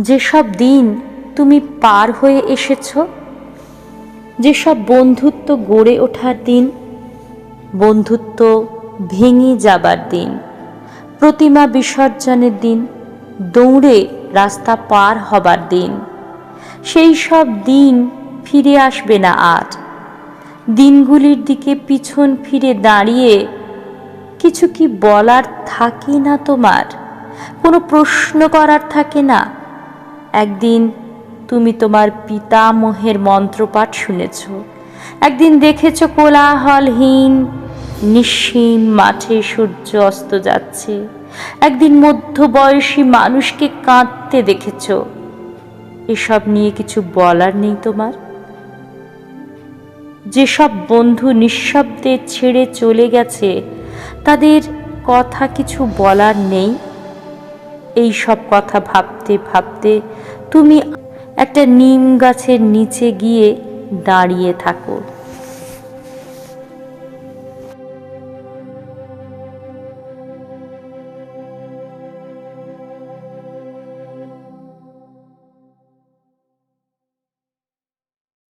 যেসব দিন তুমি পার হয়ে এসেছ, যেসব বন্ধুত্ব গড়ে ওঠার দিন, বন্ধুত্ব ভেঙে যাবার দিন, প্রতিমা বিসর্জনের দিন, দৌড়ে রাস্তা পার হবার দিন, সেই সব দিন ফিরে আসবে না আর দিনগুলির দিকে পিছন ফিরে দাঁড়িয়ে কিছু কি বলার থাকে না তোমার? কোনো প্রশ্ন করার থাকে না? একদিন তুমি তোমার পিতামহের মন্ত্রপাঠ শুনেছ। একদিন দেখেছ কোলাহলহীন, নিঃসীম মাঠে সূর্য অস্ত যাচ্ছে। একদিন মধ্যবয়সী মানুষকে কাঁদতে দেখেছ। এসব নিয়ে কিছু বলার নেই তোমার? যেসব বন্ধু নিঃশব্দে ছেড়ে চলে গেছে, তাদের কথা কিছু বলার নেই? এই সব কথা ভাবতে ভাবতে তুমি একটা নিম গাছের নিচে গিয়ে দাঁড়িয়ে থাকো।